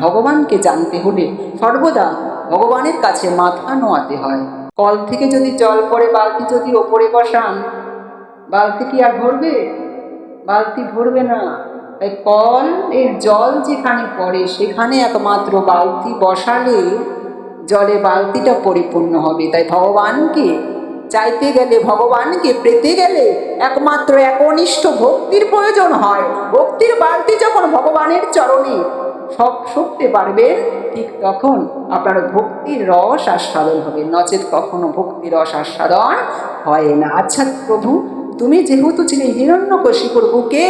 ভগবানকে জানতে হলে সর্বদা ভগবানের কাছে মাথা নোয়াতে হয়। কল থেকে যদি জল পড়ে, বালতি যদি ওপরে বসান, বালতি কি আর ভরবে? বালতি ভরবে না। তাই কল, এর জল যেখানে পড়ে, সেখানে একমাত্র বালতি বসালে জলে বালতিটা পরিপূর্ণ হবে। তাই ভগবানকে চাইতে গেলে, ভগবানকে পেতে গেলে একমাত্র একনিষ্ঠ ভক্তির প্রয়োজন হয়। ভক্তির বালতি যখন ভগবানের চরণে সব সরতে পারবেন ঠিক তখন আপনার ভক্তির রস আস্বাদন হবে। নচেত কখনো ভক্তির রস আস্বাদন হয় না। আচ্ছা প্রভু, তুমি যেহেতু ছিলে হিরণ্যকশিপুর বুকে,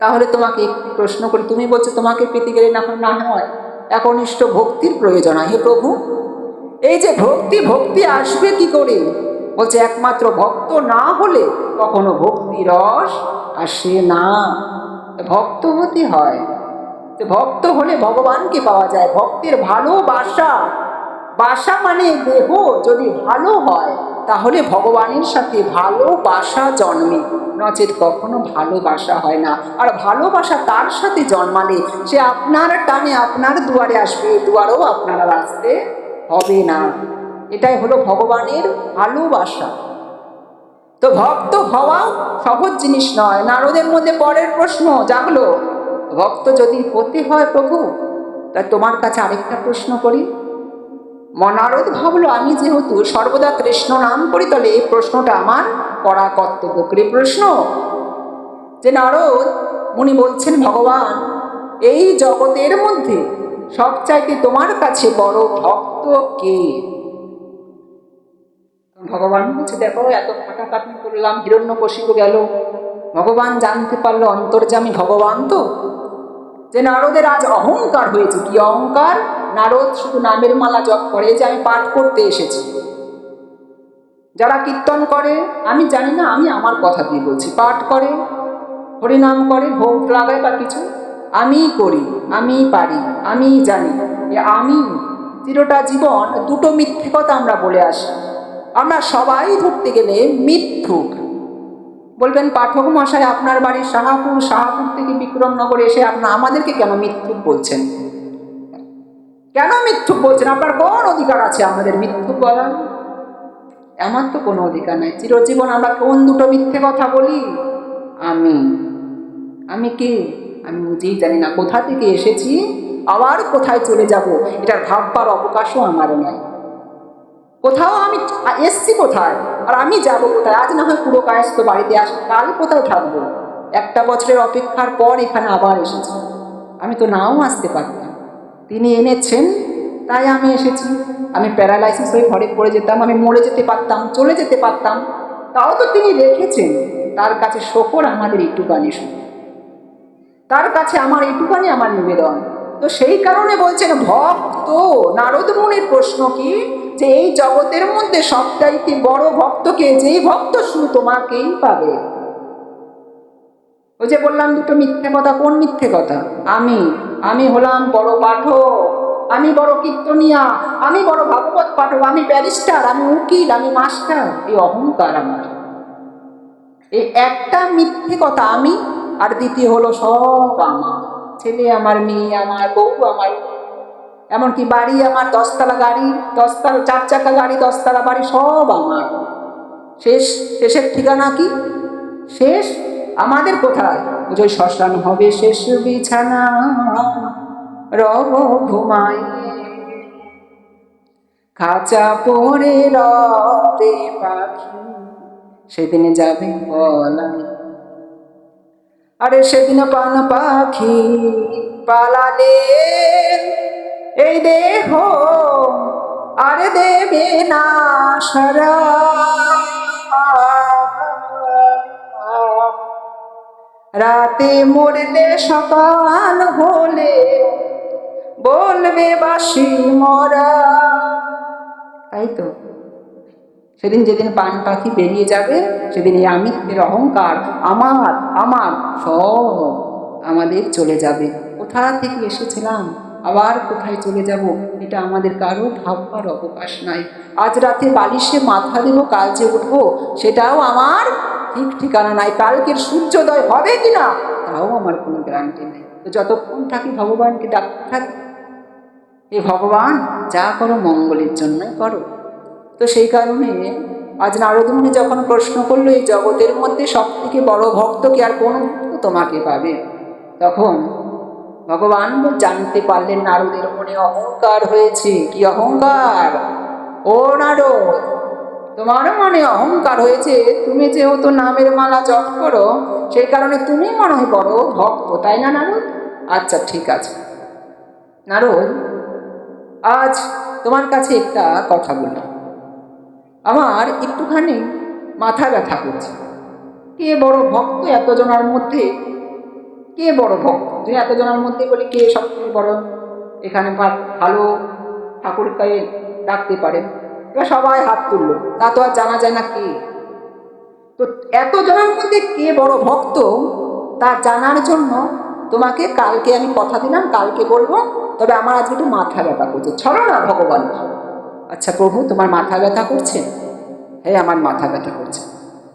তাহলে তোমাকে একটি প্রশ্ন করি। তুমি বলছো তোমাকে পেতে গেলে না না হয়। একনিষ্ঠ ভক্তির প্রয়োজন হে প্রভু, এই যে ভক্তি ভক্তি আসবে কি করে? বলছে, একমাত্র ভক্ত না হলে কখনো ভক্তি রস আসে না। ভক্ত হতে হয়। ভক্ত হলে ভগবানকে পাওয়া যায়। ভক্তের ভালোবাসা বাসা। মানে দেহ। যদি ভালো হয়, তাহলে ভগবানের সাথে ভালোবাসা জন্মে। নচেত কখনো ভালোবাসা হয় না। আর ভালোবাসা তার সাথে জন্মালে? সে আপনার টানে আপনার দুয়ারে আসবে। দুয়ারেও আপনারা আসতে হবে না। এটাই হলো ভগবানের ভালোবাসা তো ভক্ত হওয়া সহজ জিনিস নয়। নারদের মধ্যে পরের প্রশ্ন জাগলো। ভক্ত যদি হতে হয় প্রভু, তা তোমার কাছে আরেকটা প্রশ্ন করি। মনারদ ভাবলো, আমি যেহেতু সর্বদা কৃষ্ণ নাম করি, তাহলে এই প্রশ্নটা আমার করা কর্তব্য। করি প্রশ্ন? যে নারদ উনি বলছেন, ভগবান, এই জগতের মধ্যে সবচাইতে তোমার কাছে বড় ভক্ত কে? ভগবান বলছে, দেখো, এত ফাটাফাটি করলাম হিরণ্য হিরণ্যকশিপু গেল। ভগবান জানতে পারল অন্তর্জামী ভগবান তো। যে নারদের আজ অহংকার হয়েছে। কি অহংকার? নারদ শুধু নামের মালা জপ করে যে আমি পাঠ করতে এসেছি। যারা কীর্তন করে, আমি জানি না, আমি আমার কথা দিয়ে বলছি। পাঠ করে, হরিনাম করে, ভোগ লাগায় বা কিছু, আমিই করি আমি পারি, আমিই জানি। এ আমি চিরটা জীবন দুটো মিথ্যে কথা আমরা বলে আসি। আমরা সবাই ধরতে গেলে মিথ্যুক। বলবেন, পাঠক মশাই, আপনার বাড়ির শাহাপুর শাহাপুর থেকে বিক্রমনগরে এসে আপনার আমাদেরকে কেন মিথ্যুক বলছেন? কেন মিথ্যুক বলছেন? আপনার কোন অধিকার আছে আমাদের মিথ্যুক বলার? আমার তো কোনো অধিকার নাই। চিরজীবন আমরা কোন দুটো মিথ্যে কথা বলি? আমি। আমি কে? আমি নিজেই জানি না। কোথা থেকে এসেছি? আবার কোথায় চলে যাব? এটা ভাববার অবকাশও আমারও নাই। কোথাও আমি এসছি কোথায়? আর আমি যাব কোথায়? আজ না হয় পুরো কায়স্ত বাড়িতে আস কাল কোথায় থাকব? একটা বছরের অপেক্ষার পর এখানে আবার এসেছি। আমি তো নাও আসতে পারতাম। তিনি এনেছেন, তাই আমি এসেছি। আমি প্যারালাইসিস হয়ে ঘরে পড়ে যেতাম, আমি মরে যেতে পারতাম, চলে যেতে পারতাম। তাও তো তিনি রেখেছেন। তার কাছে শকর আমাদের একটুখানি শুধু। তার কাছে আমার এইটুখানি আমার নিবেদন। তো সেই কারণে বলছেন, ভক্ত, নারদ মুনির প্রশ্ন কি? যে এই জগতের মধ্যে সবচাইতে বড় ভক্তকে যেই ভক্ত শুধু তোমাকেই পাবে। ওই যে বললাম দুটো মিথ্যে কথা, কোন মিথ্যে কথা? আমি আমি হলাম বড় পাঠক, আমি বড় কীর্তনিয়া, আমি বড় ভাগবত পাঠক, আমি ব্যারিস্টার, আমি উকিল, আমি মাস্টার, এই অহংকার আমার। এই একটা মিথ্যে কথা আমি, আর দ্বিতীয় হলো সব আমার। ছেলে আমার, মেয়ে আমার, বউ আমার এমনকি বাড়ি আমার দশতলা গাড়ি, দশতলা চার চাকা গাড়ি, দশতলা বাড়ি সব আমার। শেষ, শেষের ঠিকানা কি? শেষ? আমাদের কোথায়? ওই শ্মশান হবে শেষ বিছানা। রব ঘুমাই খাঁচা পরে রবে পাখি। সেদিনে যাবে বলাই আরে সেদিন পান পাখি পালালে। এই দেহ আরে দেবে না সারা। রাতে মরলে সকাল হলে বলবে বাসি মরা। তাই তো? সেদিন যেদিন পান পাখি বেরিয়ে যাবে, সেদিন এই আমিত্বের অহংকার আমার আমার সব আমাদের চলে যাবে। কোথা থেকে এসেছিলাম? আবার কোথায় চলে যাব? এটা আমাদের কারও ভাববার অবকাশ নাই। আজ রাতে বালিশে মাথা দেবো কাল যে উঠবো, সেটাও আমার ঠিক ঠিকানা নাই। কালকের সূর্যোদয় হবে কি না তাও আমার কোনো গ্যারান্টি নেই। তো যতক্ষণ থাকি ভগবানকে ডাকতে থাকি। এ ভগবান, যা করো মঙ্গলের জন্যই করো। তো সেই কারণে আজ নারদমুনি যখন প্রশ্ন করল, এই জগতের মধ্যে সব থেকে বড় ভক্ত কি আর কোন তোমাকে পাবে? তখন ভগবান জানতে পারলেন নারদের মনে অহংকার হয়েছে। কি অহংকার? ও নারদ তোমার মনে অহংকার হয়েছে? তুমি যেহেতু নামের মালা জপ করো, সেই কারণে তুমি মনে বড় ভক্ত, তাই না নারদ? আচ্ছা ঠিক আছে। নারদ, আজ তোমার কাছে একটা কথা বলি। আমার একটুখানি মাথা ব্যথা করছে। কে বড় ভক্ত এতজনের মধ্যে কে বড় ভক্ত? তুই এতজনের মধ্যে বলি কে সবথেকে বড়? এখানে ভালো ঠাকুরকে ডাকতে পারে। এবার সবাই হাত তুললো। তা তো আর জানা যায় না কে। তো এতজনের মধ্যে কে বড় ভক্ত, তা জানার জন্য তোমাকে কালকে আমি কথা দিলাম, কালকে বলব। তবে আমার আজকে একটু মাথা ব্যথা করছে। ছড়ো না ভগবান। আচ্ছা প্রভু, তোমার মাথা ব্যথা করছে? হ্যাঁ আমার মাথা ব্যথা করছে।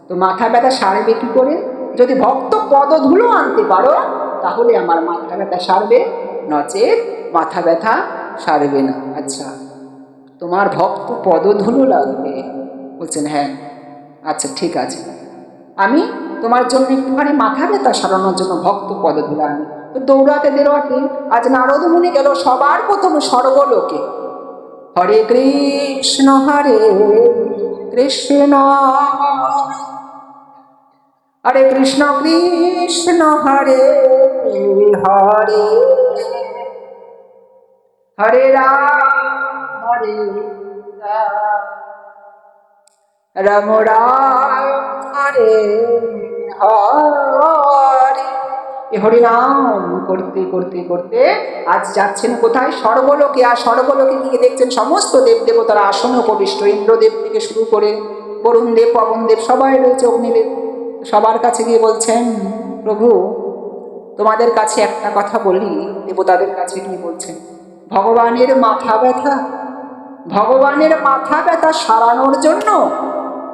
তো মাথা ব্যথা সারবে কি করে? যদি ভক্ত পদধুলো আনতে পারো, তাহলে আমার মাথা ব্যথা সারবে, নচেত মাথা ব্যথা সারবে না। আচ্ছা তোমার ভক্ত পদধুলো লাগবে। বলছেন হ্যাঁ। আচ্ছা ঠিক আছে। আমি তোমার জন্য একটুখানি মাথা ব্যথা সারানোর জন্য ভক্ত পদধুলো আনি। দৌড়াতে দৌড়াতে আজ নারদ মুনি গেল সবার প্রথম স্বর্গলোকে। হরে কৃষ্ণ হরে কৃষ্ণ। হরে কৃষ্ণ কৃষ্ণ হরে হরে। হরে রাম হরে রাম রাম হরে হরে। এ হরিনাম করতে করতে করতে আজ যাচ্ছেন কোথায়? স্বর্গলোকে। আর স্বর্গলোকে গিয়ে দেখছেন সমস্ত দেব দেবতারা আসনে উপবিষ্ট। ইন্দ্রদেব থেকে শুরু করে বরুণ দেব, পবন দেব, সবাই রয়েছে অগ্নিদেব। সবার কাছে গিয়ে বলছেন, প্রভু, তোমাদের কাছে একটা কথা বলি। দেবতাদের কাছে গিয়ে বলছেন, ভগবানের মাথা ব্যথা, ভগবানের মাথা ব্যথা সারানোর জন্য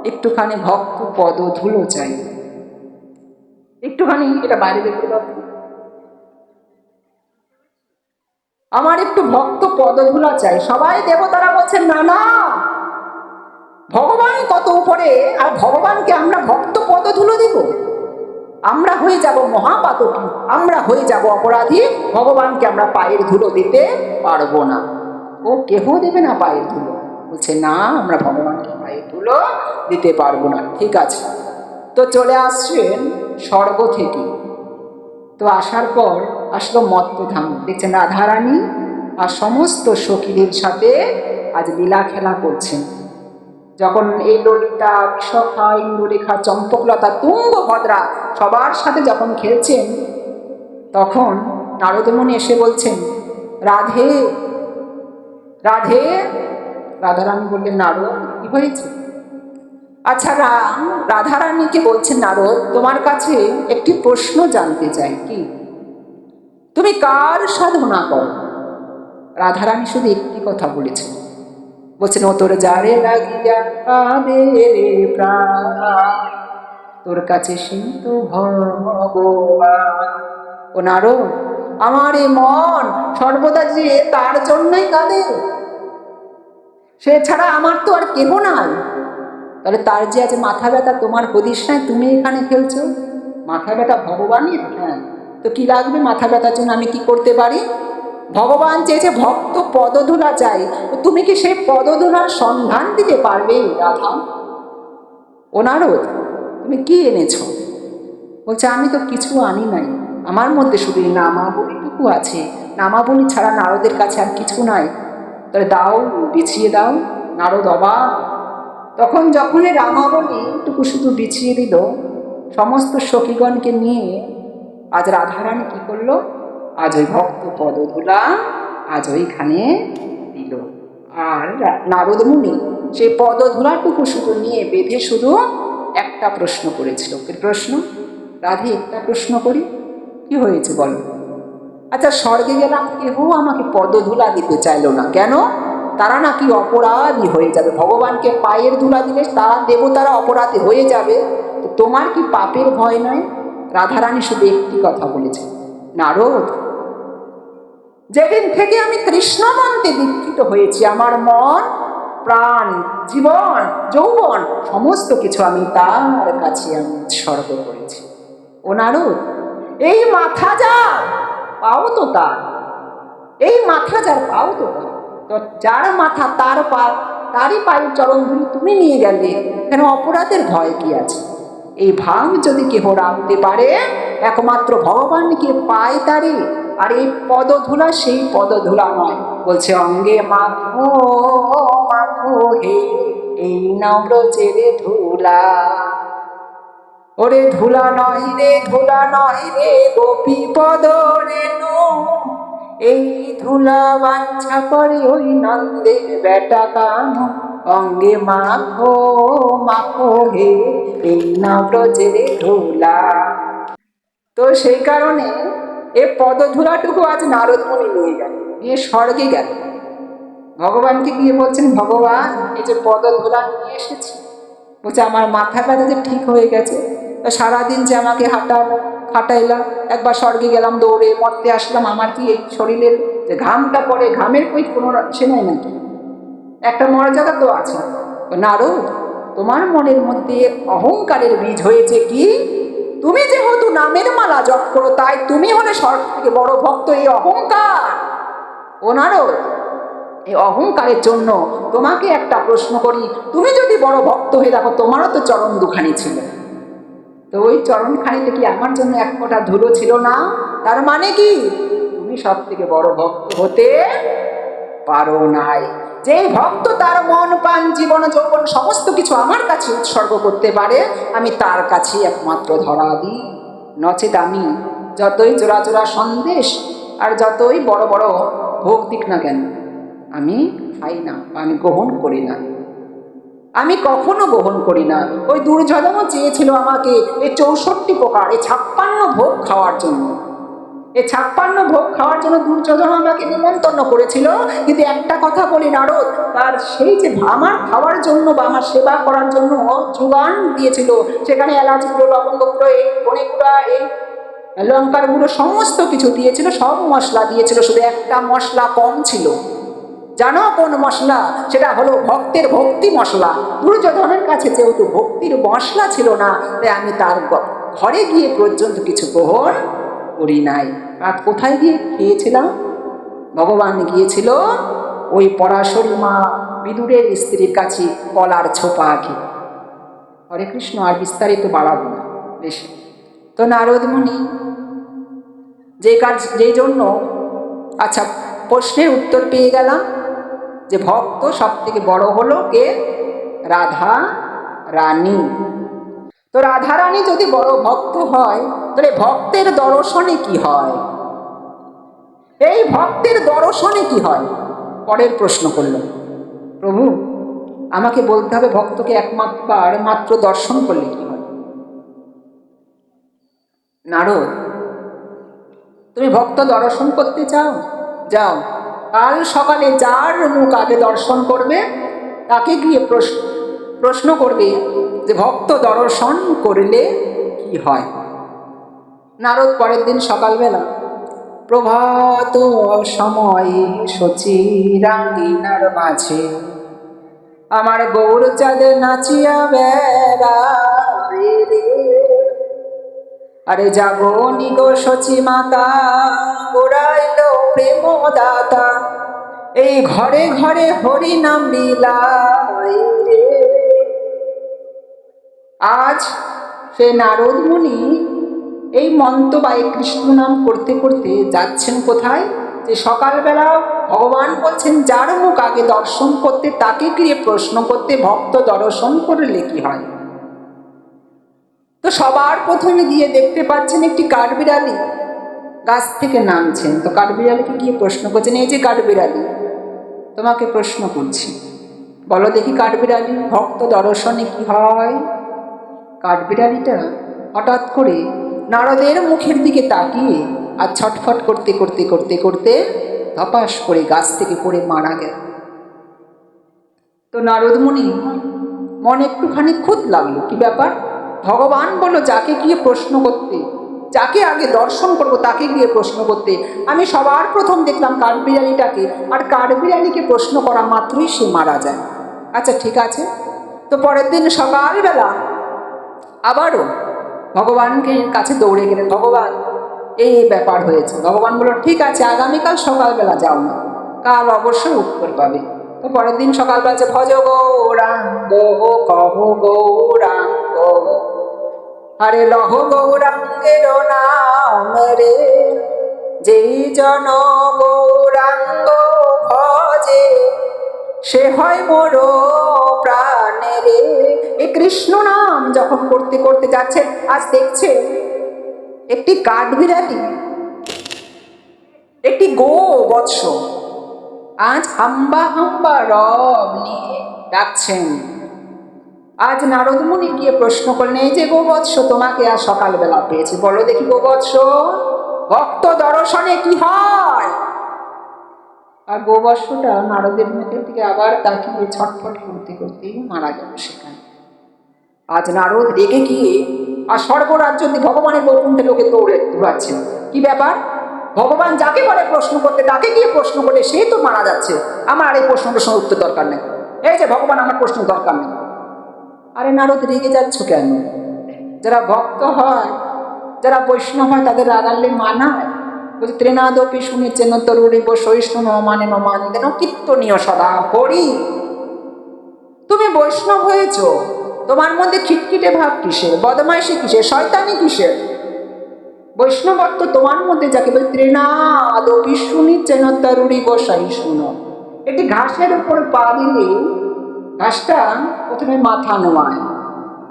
একটুখানি ভক্ত পদ ধুলো চাই। একটুখানি এটা বাইরে দেখতে পাবো। আমার একটু ভক্ত পদধুলা চাই। সবাই দেবতারা বলছেন, না না, ভগবান কত উপরে, আর ভগবানকে আমরা ভক্ত পদধুলো দিব? আমরা হয়ে যাব মহাপাতকী, আমরা হয়ে যাব অপরাধী, ভগবানকে আমরা পায়ের ধুলো দিতে পারব না। ও কেহ দেবে না পায়ের ধুলো? বলছে, না, আমরা ভগবানকে পায়ের ধুলো দিতে পারব না। ঠিক আছে। তো চলে আসছেন স্বর্গ থেকে। তো আসার পর আসলো মত্তধাম। দেখছেন রাধারানী আর সমস্ত সখীদের সাথে আজ লীলা খেলা করছেন। যখন এই ললিতা বিশখা ইন্দুরেখা চম্পকলতা, তুঙ্গভদ্রা সবার সাথে যখন খেলছেন, তখন নারদমণি এসে বলছেন, রাধে রাধে। রাধারানী বললেন, নারদ, কি হয়েছে? আচ্ছা রা- রাধারানীকে বলছেন, নারদ, তোমার কাছে একটি প্রশ্ন জানতে চাই, কি? তুমি কার সাধনা করো? রাধারানী শুধু একটি কথা বলেছেন। বলছেন, ও তোর যারে লাগিয়া কাঁদে রে প্রাণ। তোর কাছে কিন্তু ভগবান। ও নারদ, আমার এ মন সর্বদা যে তার জন্যই কাঁদে। সে ছাড়া আমার তো আর কেহ নাই। তাহলে তার যে আজ মাথা ব্যথা, তোমার হদিস নাই তুমি এখানে খেলছো? মাথা ব্যথা ভগবানের? হ্যাঁ। তো কি লাগবে মাথা ব্যথার জন্য? আমি কি করতে পারি? ভগবান চেয়েছে ভক্ত পদধূলা চাই। তুমি কি সেই পদধূলার সন্ধান দিতে পারবে, রাধা? ও নারদ, তুমি কি এনেছো? বলছে, আমি তো কিছু আনি নাই। আমার মধ্যে শুধু নামাবলীটুকু আছে। নামাবলী ছাড়া নারদের কাছে আর কিছু নাই। তাহলে দাও, বিছিয়ে দাও, নারদ অবাক। তখন যখন এই রামাবলী টুকু শুধু বিছিয়ে দিল, সমস্ত সখীগণকে নিয়ে আজ রাধারানী কী করল? আজ ওই ভক্ত পদধুলা আজ ওইখানে দিল আর নারদ মুনি সেই পদধুলাটুকু শুধু নিয়ে বেঁধে শুধু একটা প্রশ্ন করেছিল। প্রশ্ন? রাধে, একটা প্রশ্ন করি। কি হয়েছে বলো? আচ্ছা স্বর্গে গেলাম, কেহ আমাকে পদধুলা দিতে চাইলো না। কেন? তারা নাকি অপরাধী হয়ে যাবে। ভগবানকে পায়ের ধুলা দিলে তারা দেবতারা অপরাধী হয়ে যাবে। তোমার কি পাপের ভয় নয় রাধারানী শুধু একটি কথা বলেছে। নারদ যেদিন থেকে আমি কৃষ্ণ মন্ত্রে দীক্ষিত হয়েছি, আমার মন, প্রাণ, জীবন, যৌবন, সমস্ত কিছু আমি তার কাছে আমি উৎসর্গ করেছি। ও নারদ, এই মাথা যা পাও তো তার। এই মাথা যার, পাও তো তার। তো যার মাথা, তার পা, তারই পায়ের চরণ ধরে তুমি নিয়ে গেলে, কেন অপরাধের ভয় কি আছে? এই ভাব যদি কেহ রাখতে পারে, একমাত্র ভগবানকে পায় তারে আর এই পদধুলা সেই পদধুলা নয়। বলছে, অঙ্গে মাখো মাখো হে, এই চেরে ধুলা। ওরে ধুলা নয় রে, ধুলা নয় রে, গোপী পদ রেণু এই ধুলা বাঞ্ছা করে ওই নন্দের বেটা কান। অঙ্গে মাখো মাখো হে, এই নব্রজের ধুলা। তো সেই কারণে এ পদধুলাটুকু আজ নারদমণি নিয়ে গেল, গিয়ে স্বর্গে গেল। ভগবানকে গিয়ে বলছেন, ভগবান, এই যে পদধুলা নিয়ে এসেছি। বলছে, আমার মাথা ব্যথা যে ঠিক হয়ে গেছে, তো সারাদিন যে আমাকে হাঁটালো হাঁটাইলাম একবার স্বর্গে গেলাম, দৌড়ে, মরতে আসলাম, আমার কি এই শরীরের যে ঘামটা পড়ে, ঘামের কই কোনো সে নাই নাকি? একটা মর্যাদা তো আছে। নারদ, তোমার মনের মধ্যে অহংকারের বীজ হয়েছে কি? তুমি যেহেতু নামের মালা জপ করো, তাই তুমি হলে সব থেকে বড় ভক্ত এই অহংকার। ও নারদ, এই অহংকারের জন্য তোমাকে একটা প্রশ্ন করি। তুমি যদি বড় ভক্ত হয়ে দেখো, তোমারও তো চরণ দুখানি ছিল। তো ওই চরণখানিতে কি আমার জন্য এক ফোঁটা ধুলো ছিল না? তার মানে কি? তুমি সব থেকে বড় ভক্ত হতে পারো নাই। যে ভক্ত তার মন, প্রাণ, জীবন, যৌবন, সমস্ত কিছু আমার কাছে উৎসর্গ করতে পারে, আমি তার কাছেই একমাত্র ধরা দিই নচেত আমি যতই জোড়া জোড়া সন্দেশ আর যতই বড় বড় ভোগ দিক না কেন, আমি খাই না আমি গ্রহণ করি না। আমি কখনো গ্রহণ করি না। ওই দুর্যোধনও চেয়েছিল আমাকে এই চৌষট্টি প্রকার, এই ছাপ্পান্ন ভোগ খাওয়ার জন্য। এই ছাপ্পান্ন ভোগ খাওয়ার জন্য দুর্যোধন আমাকে নিমন্ত্রণ করেছিল। কিন্তু একটা কথা বলি, নারদ, তার সেই যে আমার খাওয়ার জন্য বা আমার সেবা করার জন্য যোগান দিয়েছিল, সেখানে এলাচ গুঁড়ো, লবঙ্গ এই ধনে এই লঙ্কার সমস্ত কিছু দিয়েছিল, সব মশলা দিয়েছিল, শুধু একটা মশলা কম ছিল। জানো কোন মশলা? সেটা হলো ভক্তের ভক্তি মশলা। দুর্যোধনের কাছে যেহেতু ভক্তির মশলা ছিল না, তাই আমি তার ঘরে গিয়ে পর্যন্ত কিছু গ্রহণ করি নাই। আর কোথায় গিয়ে খেয়েছিলাম? ভগবান গিয়েছিল ওই পরাশরী মা বিদুরের স্ত্রীর কাছে কলার ছোপা খেয়ে হরে কৃষ্ণ, আর বিস্তারিত বাড়াবো না। বেশি। তো নারদ মুনি যে কাজ যেই জন্য আচ্ছা প্রশ্নের উত্তর পেয়ে গেলাম যে ভক্ত সব থেকে বড় হলো কে? রাধা রানী। তো রাধা রানী যদি বড় ভক্ত হয় তাহলে ভক্তের দর্শনে কি হয়? এই ভক্তের দর্শনে কি হয়? পরের প্রশ্ন করল, প্রভু, আমাকে বলতে হবে ভক্তকে একমাত্র মাত্র দর্শন করলে কি হয়? নারদ, তুমি ভক্ত দর্শন করতে চাও? যাও, কাল সকালে যার মুখ আগে দর্শন করবে, তাকে গিয়ে প্রশ্ন প্রশ্ন করবে যে ভক্ত দর্শন করলে কি হয়? নারদ পরের দিন সকালবেলা, প্রভাত সময়ে সচি মাঝে, আমার গৌর চাঁদ নাচিয়া বেড়ায় রে আরে যাব নিগো সচি মাতা, গোড়াইল প্রেম দাতা, এই ঘরে ঘরে হরি নাম লীলাই রে আজ সে নারদ মুনি এই এই কৃষ্ণ নাম করতে করতে যাচ্ছেন কোথায়? যে সকালবেলা ভগবান বলছেন, যার মুখ আগে দর্শন করতে, তাকে গিয়ে প্রশ্ন করতে, ভক্ত দর্শন করলে কি হয়? তো সবার প্রথমে গিয়ে দেখতে পাচ্ছেন একটি কাঠবিড়ালি গাছ থেকে নামছেন। তো কাঠবিড়ালিকে গিয়ে প্রশ্ন করছেন, এই যে কাঠবিড়ালি, তোমাকে প্রশ্ন করছি, বলো দেখি কাঠবিড়ালি, ভক্ত দর্শনে কি হয়? কাঠবিড়ালিটা হঠাৎ করে নারদের মুখের দিকে তাকিয়ে আর ছটফট করতে করতে করতে করতে ধপাস করে গাছ থেকে পড়ে মারা গেল। তো নারদমণি মনে একটুখানি খুদ লাগল। কি ব্যাপার? ভগবান বলো যাকে গিয়ে প্রশ্ন করতে, যাকে আগে দর্শন করব, তাকে গিয়ে প্রশ্ন করতে। আমি সবার প্রথম দেখলাম কাঠবিড়ালিটাকে আর কাঠবিড়ালিকে প্রশ্ন করা মাত্রই সে মারা যায়। আচ্ছা ঠিক আছে। তো পরের দিন সকালবেলা আবারও ভগবানকে কাছে দৌড়ে গেলেন, ভগবান, এই ব্যাপার হয়েছে। ভগবান বলল ঠিক আছে, আগামীকাল সকালবেলা যাও না, কাল অবশ্যই উত্তর পাবে। তো পরের দিন সকালবেলা যে ভজ গৌরাঙ্গ, কহ গৌরাঙ্গ আরে লহ গৌরাঙ্গের নাম রে, যেই জন গৌরাঙ্গ ভজে সে হয় মোর প্রাণে রে। এই কৃষ্ণ নাম যখন করতে করতে যাচ্ছে, আজ দেখছে একটি কাঠবিড়ালি, একটি গো বৎস। আজ হাম্বা হাম্বা রব নিয়ে ডাকছেন। আজ নারদ মুনি গিয়ে প্রশ্ন করলেন, এই যে গো গোবৎস তোমাকে আজ সকালবেলা পেয়েছি। বলো দেখি গো গোবৎস ভক্ত দর্শনে কি হয়? আর গোবৎসটা নারদের মুখের দিকে আবার তাকিয়ে ছটফট করতে করতেই মারা গেল সেখানে। আজ নারদ রেগে গিয়ে আর সর্বরাজ্য দিয়ে ভগবানের বৈকুণ্ঠে লোকে দৌড়ে দৌড়াচ্ছে। কি ব্যাপার? ভগবান যাকে বলে প্রশ্ন করতে, তাকে গিয়ে প্রশ্ন করে সে তো মারা যাচ্ছে। আমার আর এই প্রশ্ন প্রশ্ন উত্তর দরকার নেই। এই যে ভগবান, আমার প্রশ্ন দরকার নেই। আরে নারদ রেগে যাচ্ছ কেন? যারা ভক্ত হয়, যারা বৈষ্ণব হয়, তাদের রাগালে মানায়। বলছে ত্রেনাদপি শুনেছেন তরুণী সহিষ্ণু মানে নমান দেন কীর্তনীয় সদা হরি তুমি বৈষ্ণব হয়েছ, তোমার মধ্যে খিটখিটে ভাব কিসের, বদমাইশি কিসের, শয়তানি কিসের? বৈষ্ণবত্ব তোমার মধ্যে যাকে বলে ত্রিনাদপি শুনিছেন তরুণী বসাই শুনো একটি ঘাসের উপর পা দিলে ঘাসটা প্রথমে মাথা নোয়ায়,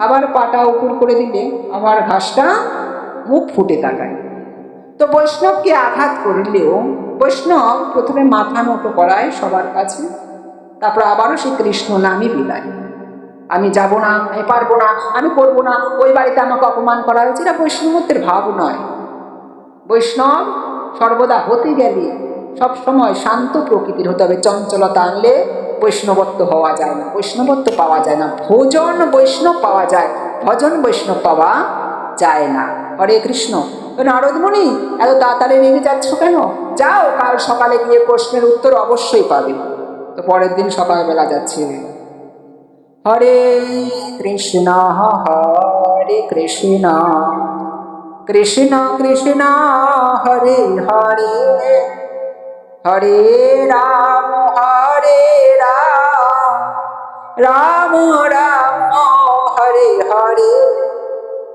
আবার পাটা উপর করে দিলে আবার ঘাসটা মুখ ফুটে তাকায়। তো বৈষ্ণবকে আঘাত করলেও বৈষ্ণব প্রথমে মাথা নত করায় সবার কাছে। তারপর আবারও সে কৃষ্ণ নামই বিলায় আমি যাব না, আমি পারব না, আমি করব না, ওই বাড়িতে আমাকে অপমান করা হয়েছে। এটা বৈষ্ণবত্বের ভাব নয়। বৈষ্ণব সর্বদা হতে গেলে সবসময় শান্ত প্রকৃতির হতে হবে। চঞ্চলতা আনলে বৈষ্ণবত্ব হওয়া যায় না। বৈষ্ণবত্ব পাওয়া যায় না। ভোজন বৈষ্ণব পাওয়া যায়, ভজন বৈষ্ণব পাওয়া যায় না। হরে কৃষ্ণ। নারদমণি, এত তাড়াতাড়ি রেগে যাচ্ছ কেন? যাও, কাল সকালে গিয়ে প্রশ্নের উত্তর অবশ্যই পাবে। তো পরের দিন সকালবেলা যাচ্ছে হরে কৃষ্ণ হরে কৃষ্ণ। কৃষ্ণ কৃষ্ণ, হরে হরে। হরে রাম হরে রাম। রাম রাম, হরে হরে।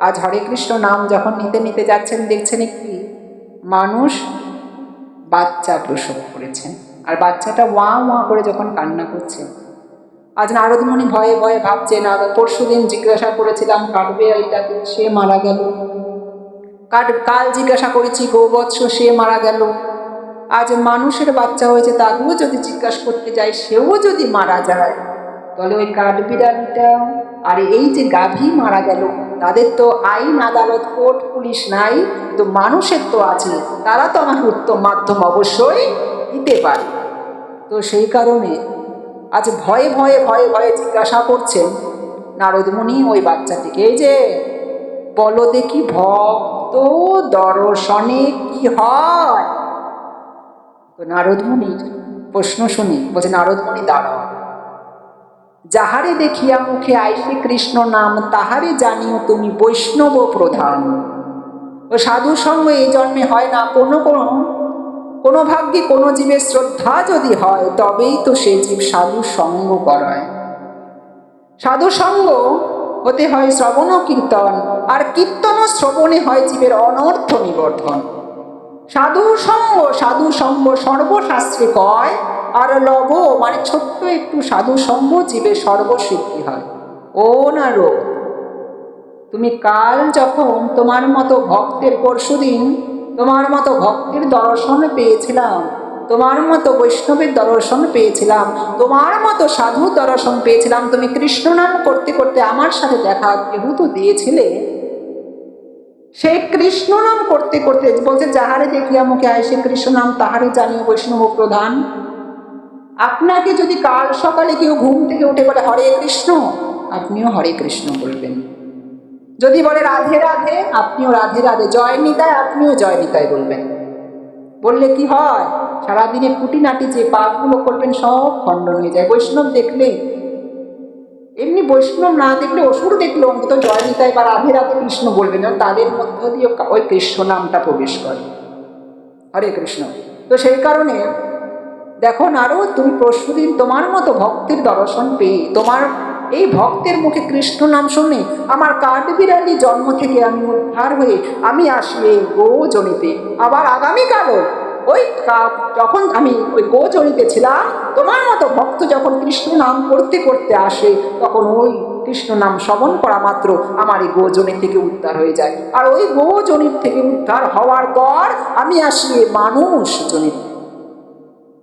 আজ হরে কৃষ্ণ নাম যখন নিতে নিতে যাচ্ছেন, দেখছেন একটি মানুষ বাচ্চা প্রসব করেছেন। আর বাচ্চাটা ওয়া ওয়া করে যখন কান্না করছে, আজ নারদমণি ভয়ে ভয়ে ভাবছে না পরশু দিন জিজ্ঞাসা করেছিলাম, কাটবে এইটাকে? সে মারা গেল। কাট, কাল জিজ্ঞাসা করেছি, গোবৎস, সে মারা গেল। আজ মানুষের বাচ্চা হয়েছে, তাকেও যদি জিজ্ঞাসা করতে যাই, সেও যদি মারা যায়, তাহলে ওই কাঠবিড়ালিটা, আর এই যে গাভী মারা গেল তাদের তো আইন আদালত, কোর্ট, পুলিশ নাই, কিন্তু মানুষের তো আছে। তারা তো আমাকে উত্তম মাধ্যম অবশ্যই দিতে পারে। তো সেই কারণে আজ ভয়ে ভয়ে ভয়ে ভয়ে জিজ্ঞাসা করছেন নারদমণি ওই বাচ্চাটিকে। এই যে, বলো দেখি ভক্ত দর্শনে কি হয়? তো নারদমণির প্রশ্ন শুনি, বলছে, নারদমণি, দাঁড়াও। যাহারে দেখিয়া মুখে আইসে কৃষ্ণ নাম, তাহারে জানিও তুমি বৈষ্ণব প্রধান। ও সাধু সঙ্গ এই জন্মে হয় না কোনো কোনো। কোনো ভাগ্যে কোনো জীবের শ্রদ্ধা যদি হয়, তবেই তো সে জীব সাধু সঙ্গ করায়। সাধু সঙ্গ হতে হয় শ্রবণ কীর্তন, আর কীর্তন ও শ্রবণে হয় জীবের অনর্থ নিবর্ধন। সাধু সঙ্গ সাধু সঙ্গ সর্বশাস্ত্রে কয় আর লব মানে ছোট্ট একটু সাধু সঙ্গ জীবে সর্বসিদ্ধি হয়। ও না রো, তুমি কাল যখন তোমার মতো ভক্তের পরশুদিন তোমার মতো ভক্তের দর্শন পেয়েছিলাম, তোমার মতো বৈষ্ণবের দর্শন পেয়েছিলাম, তোমার মতো সাধু দর্শন পেয়েছিলাম, তুমি কৃষ্ণ নাম করতে করতে আমার সাথে দেখা কেউ তো দিয়েছিলে সেই কৃষ্ণ নাম করতে করতে বলছে, যাহারে দেখিয়া মুখে আইসে কৃষ্ণ নাম, তাহারে জানিও বৈষ্ণব প্রধান। আপনাকে যদি কাল সকালে কেউ ঘুম থেকে উঠে বলে হরে কৃষ্ণ, আপনিও হরে কৃষ্ণ বলবেন। যদি বলে রাধে রাধে, আপনিও রাধে রাধে, জয় নিতায় আপনিও জয় নিতায় বলবেন। বললে কি হয়? সারাদিনে খুঁটিনাটি যে পাপগুলো করবেন, সব খণ্ডন হয়ে যায়। বৈষ্ণব দেখলে, এমনি বৈষ্ণব না দেখলে অসুর দেখলে অন্তত জয় নিতায় বা রাধে রাধে কৃষ্ণ বলবেন। যেন তাদের মধ্য দিয়ে ওই কৃষ্ণ নামটা প্রবেশ করে। হরে কৃষ্ণ। তো সেই কারণে দেখো আরও তুমি পরশুদিন তোমার মতো ভক্তের দর্শন পেয়ে, তোমার এই ভক্তের মুখে কৃষ্ণ নাম শুনে আমার কাঠবিড়ালি জন্ম থেকে আমি উদ্ধার হয়ে আমি আসি এই গোজনিতে আবার আগামীকালও ওই কা- যখন আমি ওই গোজনিতে ছিলাম, তোমার মতো ভক্ত যখন কৃষ্ণ নাম করতে করতে আসে, তখন ওই কৃষ্ণ নাম শ্রবণ করা মাত্র আমার এই গোজনি থেকে উদ্ধার হয়ে যায়। আর ওই গোজনির থেকে উদ্ধার হওয়ার পর আমি আসি মানুষ জনিতে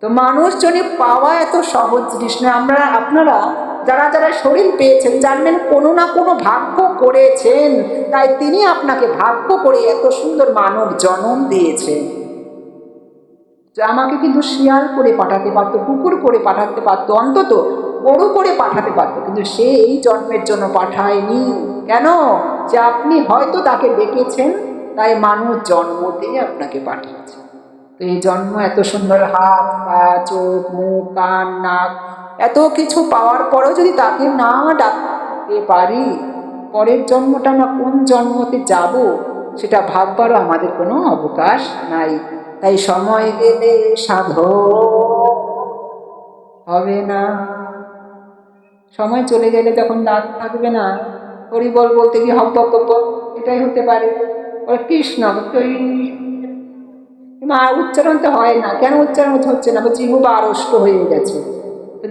তো মানুষজনে পাওয়া এত সহজ জিনিস নয়। আমরা, আপনারা যারা যারা শরীর পেয়েছেন, জানবেন কোনো না কোনো ভাগ্য করেছেন। তাই তিনি আপনাকে ভাগ্য করে এত সুন্দর মানব জন্ম দিয়েছেন। আমাকে কিন্তু শিয়াল করে পাঠাতে পারতো, কুকুর করে পাঠাতে পারতো, অন্তত গরু করে পাঠাতে পারতো। কিন্তু সে এই জন্মের জন্য পাঠায়নি। কেন? যে আপনি হয়তো তাকে ডেকেছেন, তাই মানুষ জন্ম দিয়ে আপনাকে পাঠিয়েছে। তো এই জন্ম এত সুন্দর, হাত, পা, চোখ, মুখ, কান, নাক, এত কিছু পাওয়ার পরেও যদি তাকে না ডাকতে পারি, পরের জন্মটা আমরা কোন জন্মতে যাব, সেটা ভাববারও আমাদের কোনো অবকাশ নাই। তাই সময় গেলে সাধ হবে না। সময় চলে গেলে যখন দাঁত থাকবে না। হরিবল বলতে কি হব্ব কব্ব এটাই হতে পারে। কৃষ্ণ তুই মা উচ্চারণ তো হয় না। কেন উচ্চারণ হচ্ছে না? জিহুবা আড়ষ্ট হয়ে গেছে।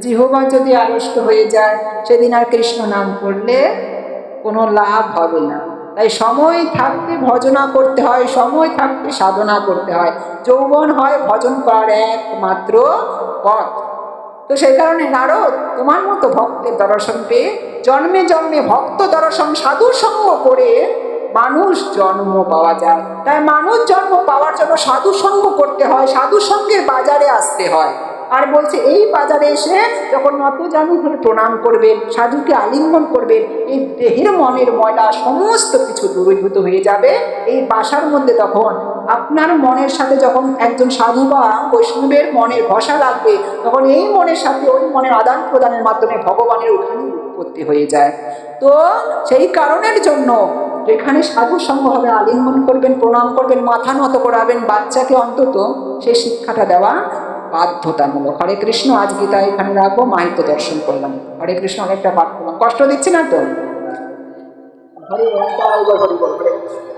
জিহুবা যদি আড়ষ্ট হয়ে যায়, সেদিন আর কৃষ্ণ নাম করলে কোনো লাভ হবে না। তাই সময় থাকতে ভজনা করতে হয়, সময় থাকতে সাধনা করতে হয়। যৌবন হয় ভজন করার একমাত্র পথ। তো সেই কারণে নারদ, তোমার মতো ভক্তের দর্শন পেয়ে জন্মে জন্মে ভক্ত দর্শন সাধু সঙ্গ করে মানুষ জন্ম পাওয়া যায়। তাই মানুষ জন্ম পাওয়ার জন্য সাধু সঙ্গ করতে হয়, সাধু সঙ্গে বাজারে আসতে হয়। আর বলছে, এই বাজারে এসে যখন নত জানু প্রণাম করবেন, সাধুকে আলিঙ্গন করবেন, এই দেহের মনের ময়লা সমস্ত কিছু দূরীভূত হয়ে যাবে। এই বাসার মধ্যে তখন আপনার মনের সাথে যখন একজন সাধু বা বৈষ্ণবের মনের ঘষা লাগবে, তখন এই মনের সাথে ওই মনের আদান প্রদানের মাধ্যমে ভগবানের ওখানে উৎপত্তি হয়ে যায়। তো সেই কারণের জন্য যেখানে সাধু সঙ্গ হবে আলিঙ্গন করবেন, প্রণাম করবেন, মাথা নত করাবেন, বাচ্চাকে অন্তত সেই শিক্ষাটা দেওয়া বাধ্যতামূলক। হরে কৃষ্ণ, আজ গীতা এখানে রাখব, মাহিত্য দর্শন করলাম। হরে কৃষ্ণ অনেকটা পাঠ করলাম। কষ্ট দিচ্ছে না তো? হরে হরে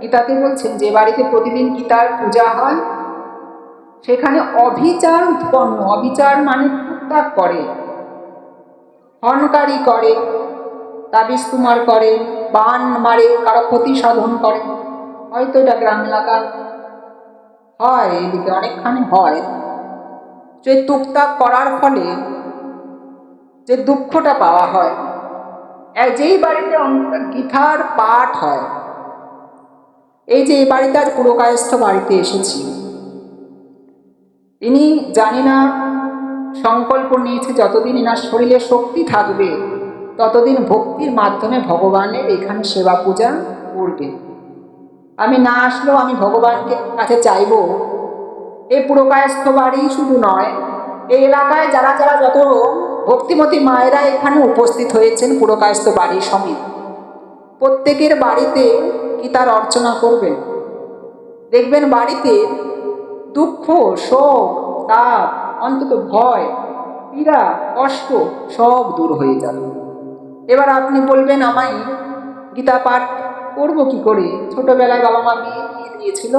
গীতাতে বলছেন, যে বাড়িতে প্রতিদিন গীতার পূজা হয়? সেখানে অভিচার উৎপন্ন। অভিচার মানে ত্যাগ করে হনকারি করে তাবিজ তুমার করে, বান মারে, কারও ক্ষতি সাধন করে। হয়তো এটা গ্রাম এলাকার হয়, এদিকে অনেকখানি হয়। যে টুকটাক করার ফলে যে দুঃখটা পাওয়া হয়। যেই বাড়িতে গীতার পাঠ হয় এই যে এই বাড়িতে আজ পুরকায়স্থ বাড়িতে এসেছি। ইনি জানি না সংকল্প নিয়েছে যতদিন এনার শরীরে শক্তি থাকবে, ততদিন ভক্তির মাধ্যমে ভগবানের এখানে সেবা পূজা করবে। আমি না আসলেও আমি ভগবানকে কাছে চাইব। এই পুরকায়স্থ বাড়ি শুধু নয়, এই এলাকায় যারা যারা যত ভক্তিমতী মায়েরা এখানে উপস্থিত হয়েছেন পুরকায়স্থ বাড়ির সমিত, প্রত্যেকের বাড়িতে গীতার অর্চনা করবেন দেখবেন বাড়িতে দুঃখ, শোক, তাপ, অন্তত ভয়, পীড়া, কষ্ট সব দূর হয়ে যাবে। এবার আপনি বলবেন, আমায় গীতা পাঠ করব কি করে? ছোটবেলায় বাবা মা বিয়ে দিয়ে দিয়েছিল।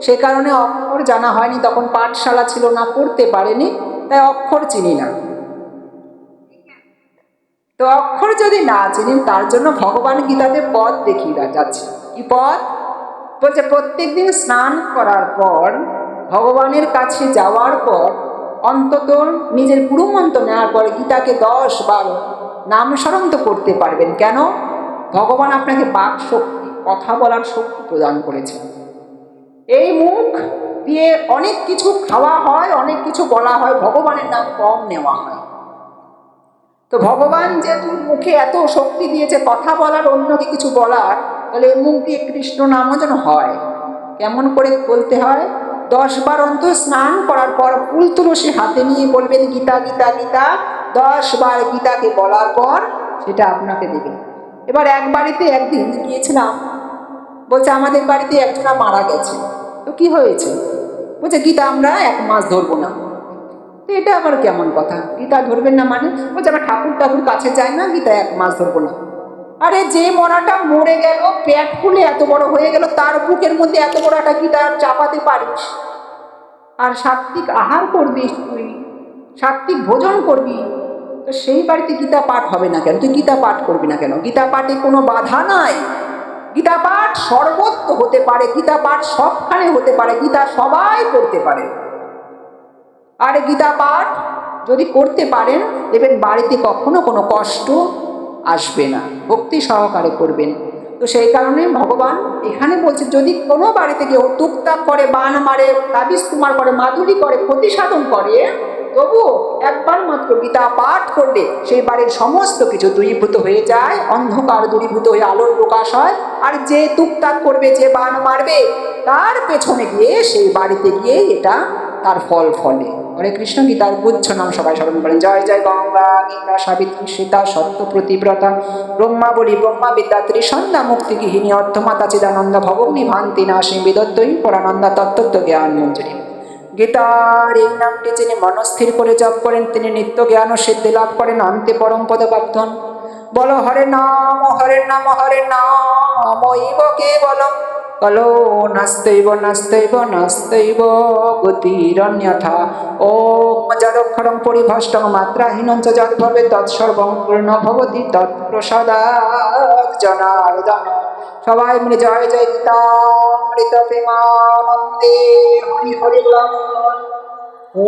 সে কারণে অক্ষর জানা হয়নি, তখন পাঠশালা ছিল না, পড়তে পারেনি, তাই অক্ষর চিনি না। তো অক্ষর যদি না চিনেন, তার জন্য ভগবান গীতাতে পথ দেখিয়ে যাচ্ছে। কি পথ বলছে প্রত্যেক দিন স্নান করার পর, ভগবানের কাছে যাওয়ার পর, অন্তত নিজের গুরুমন্ত্র নেওয়ার পর গীতাকে দশ বার নাম স্মরণ তো করতে পারবেন। কেন? ভগবান আপনাকে বাক শক্তি, কথা বলার শক্তি প্রদান করেছেন। এই মুখ দিয়ে অনেক কিছু খাওয়া হয়, অনেক কিছু বলা হয়, ভগবানের নাম কম নেওয়া হয়। তো ভগবান যেহেতু মুখে এত শক্তি দিয়েছে, কথা বলার অন্যকে কিছু বলার তাহলে মুখ দিয়ে কৃষ্ণ নামও যেন হয়। কেমন করে বলতে হয়? দশ বার অন্ত স্নান করার পর ফুল তুলসী হাতে নিয়ে বলবেন, গীতা গীতা গীতা। দশ বার গীতাকে বলার পর সেটা আপনাকে দেবে। এবার এক বাড়িতে একদিন গিয়েছিলাম, বলছে, আমাদের বাড়িতে একজনা মারা গেছে। তো কি হয়েছে? বলছে, গীতা, আমরা এক মাস ধরবো না। তো এটা আবার কেমন কথা? গীতা ধরবেন না মানে? বলছে, আমরা ঠাকুর ঠাকুর কাছে যাই না, গীতা এক মাস ধরবো না। আরে যে মরাটা মরে গেল, পেট ফুলে এত বড় হয়ে গেল, তার বুকের মধ্যে এত বড় একটা গীতা চাপাতে পারিস। আর সাত্বিক আহার করবি তুই সাত্বিক ভোজন করবি। তো সেই বাড়িতে গীতা পাঠ হবে না কেন? তুই গীতা পাঠ করবি না কেন? গীতা পাঠে কোনো বাধা নাই। গীতা পাঠ সর্বত্র হতে পারে, গীতা পাঠ সবখানে হতে পারে, গীতা সবাই করতে পারে। আর গীতা পাঠ যদি করতে পারেন, দেখবেন বাড়িতে কখনো কোনো কষ্ট আসবে না। ভক্তি সহকারে করবেন। তো সেই কারণে ভগবান এখানে বলছে, যদি কোনো বাড়িতে কেউ টুকটাক করে, বান মারে, তাবিজ কুমার করে, মাধুরী করে ক্ষতি সাধন করে, তবু একবার মাত্র গীতা পাঠ করলে সেই বাড়ির সমস্ত কিছু দূরীভূত হয়ে যায়, অন্ধকার দূরীভূত হয়ে আলোর প্রকাশ হয়, আর যে টুকটাক করবে, যে বান মারবে, তার পেছনে গিয়ে সেই বাড়িতে গিয়ে এটা তার ফল ফলে। হরে কৃষ্ণ গীতার গুচ্ছ নাম সবাই স্মরণ করেন। জয় জয় গঙ্গা, গীতা, সাবিত্রী, সীতা, সত্য, প্রতিব্রতা, ব্রহ্মা, বলি, ব্রহ্মা বিদ্যা ত্রিসন্ধ্যা মুক্তি, গৃহিণী অর্থমাতা চিদানন্দ ভবগ্নি ভান্তি নাশী বিদত্তই, পরানন্দা তত্ত্ব জ্ঞান, মঞ্জুরি। গীতার এই নামটি যিনি মনস্থির করে জপ করেন, তিনি নিত্য জ্ঞান ও সিদ্ধি লাভ করেন, অন্তে পরম পদ প্রাপ্ত হন। বলো, হরে নাম হরে নাম হরে নাম, ইব কেবলম কলো নাস্তৈব নাস্তৈব নাস্তৈব গতিরন্যথা ওম যদক্ষরং পরিভষ্টং মাত্রাহীনং চ যদ ভবে তৎসর্বং পূর্ণ ভবতি তৎপ্রসাদাৎ জনার্দন সবাই মিলে জয় জয় প্রেমানন্দে হরি হরি ও